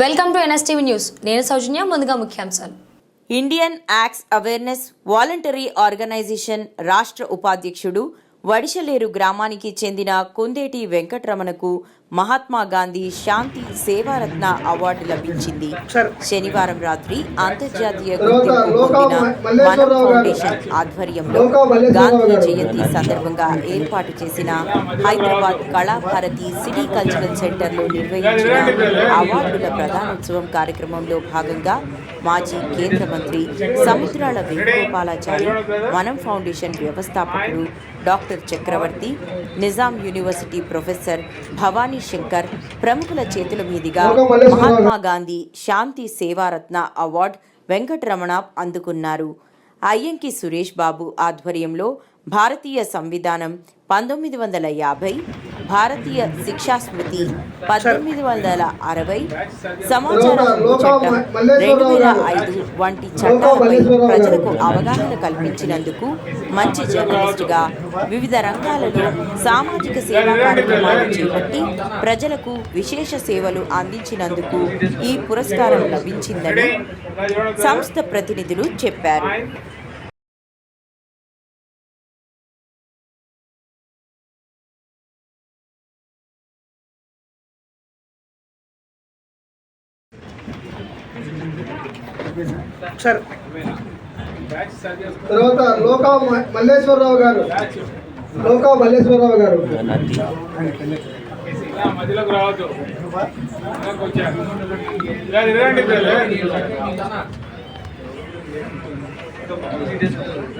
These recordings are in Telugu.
Welcome to NSTV news. నేను సౌజన్య ముందుగా ముఖ్యాంశాలు. Indian axe awareness voluntary organisation రాష్ట్ర ఉపాధ్యక్షుడు వడిషలేరు గ్రామానికి చెందిన కుందేటి వెంకటరమణకు మహాత్మా గాంధీ శాంతి సేవారత్న అవార్డు లభించింది. శనివారం రాత్రి అంతర్జాతీయ గుర్తింపు పొందిన మనం ఫౌండేషన్ ఆధ్వర్యంలో గాంధీ జయంతి సందర్భంగా ఏర్పాటు చేసిన హైదరాబాద్ కళాభారతి సిటీ కల్చరల్ సెంటర్లో నిర్వహించిన అవార్డుల ప్రధానోత్సవం కార్యక్రమంలో భాగంగా మాజీ కేంద్ర మంత్రి సముద్రాల వేణుగోపాలాచారి మనం ఫౌండేషన్ వ్యవస్థాపకుడు doctor Chakravarthi Nizam university professor Bhavani Shankar ప్రముఖుల చేతుల మీదుగా మహాత్మా గాంధీ శాంతి సేవారత్న అవార్డు వెంకటరమణ అందుకున్నారు. అయ్యంకి సురేష్ బాబు ఆధ్వర్యంలో భారతీయ సంవిధానం పంతొమ్మిది వందల యాభై భారతీయ శిక్షా స్మృతి పద్దెనిమిది వందల అరవై సమాచార చట్టం రెండు వేల ఐదు వంటి చట్టాలపై ప్రజలకు అవగాహన కల్పించినందుకు మంచి జర్నలిస్టుగా వివిధ రంగాలలో సామాజిక సేవా కార్యక్రమాలు చేపట్టి ప్రజలకు విశేష సేవలు అందించినందుకు ఈ పురస్కారం లభించిందని సంస్థ ప్రతినిధులు చెప్పారు. సార్ తర్వాత లోకా మ- మల్లేశ్వరరావు గారు లోకా మల్లేశ్వరరావు గారు ఇలా మధ్యలోకి రావద్దు వెనక్కి వచ్చారు. ఇలా తిరగండి పిల్లలు.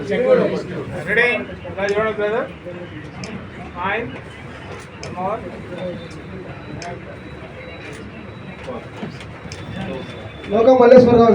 శంకుడు. రెడీ ఇలా చూడండి బ్రదర్ నైన్ మోర్ లోకా మల్లేశ్వరరావు